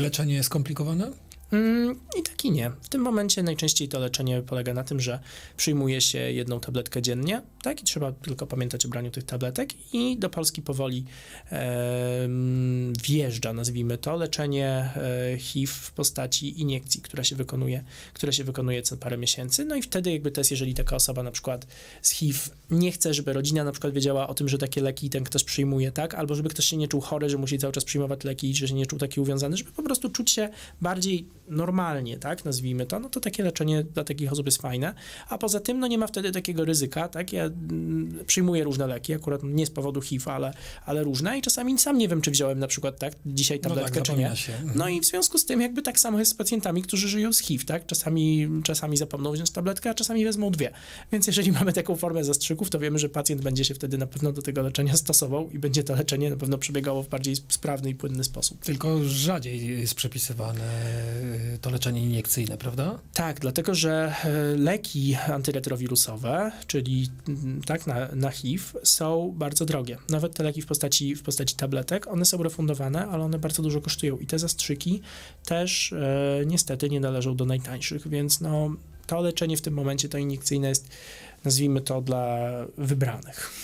Leczenie jest skomplikowane? Mm, I tak i nie. W tym momencie najczęściej to leczenie polega na tym, że przyjmuje się jedną tabletkę dziennie, tak? I trzeba tylko pamiętać o braniu tych tabletek i do Polski powoli em, wjeżdża, nazwijmy to, leczenie e, HIV w postaci iniekcji, która się wykonuje, które się wykonuje co parę miesięcy. No i wtedy jakby to jest, jeżeli taka osoba na przykład z HIV nie chce, żeby rodzina na przykład wiedziała o tym, że takie leki ten ktoś przyjmuje, tak? Albo żeby ktoś się nie czuł chory, że musi cały czas przyjmować leki że się nie czuł taki uwiązany, żeby po prostu czuć się bardziej normalnie, tak? Nazwijmy to, no to takie leczenie dla takich osób jest fajne. A poza tym, no nie ma wtedy takiego ryzyka, tak? Ja mm, przyjmuję różne leki, akurat nie z powodu HIV, ale, ale różne i czasami sam nie wiem, czy wziąłem na przykład, tak? Dzisiaj No tabletkę, tak, czy nie. się. Mhm. No i w związku z tym jakby tak samo jest z pacjentami, którzy żyją z HIV, tak? Czasami, czasami zapomną wziąć tabletkę, a czasami wezmą dwie. Więc jeżeli mamy taką formę zastrzyków, to wiemy, że pacjent będzie się wtedy na pewno do tego leczenia stosował i będzie to leczenie na pewno przebiegało w bardziej sprawny i płynny sposób. Tylko rzadziej jest przepisywane to leczenie iniekcyjne, prawda? Tak, dlatego że e, leki antyretrowirusowe, czyli mm, tak na, na HIV, są bardzo drogie. Nawet te leki w postaci, w postaci tabletek, one są refundowane, ale one bardzo dużo kosztują i te zastrzyki też e, niestety nie należą do najtańszych, więc no, to leczenie w tym momencie, to iniekcyjne jest, nazwijmy to, dla wybranych.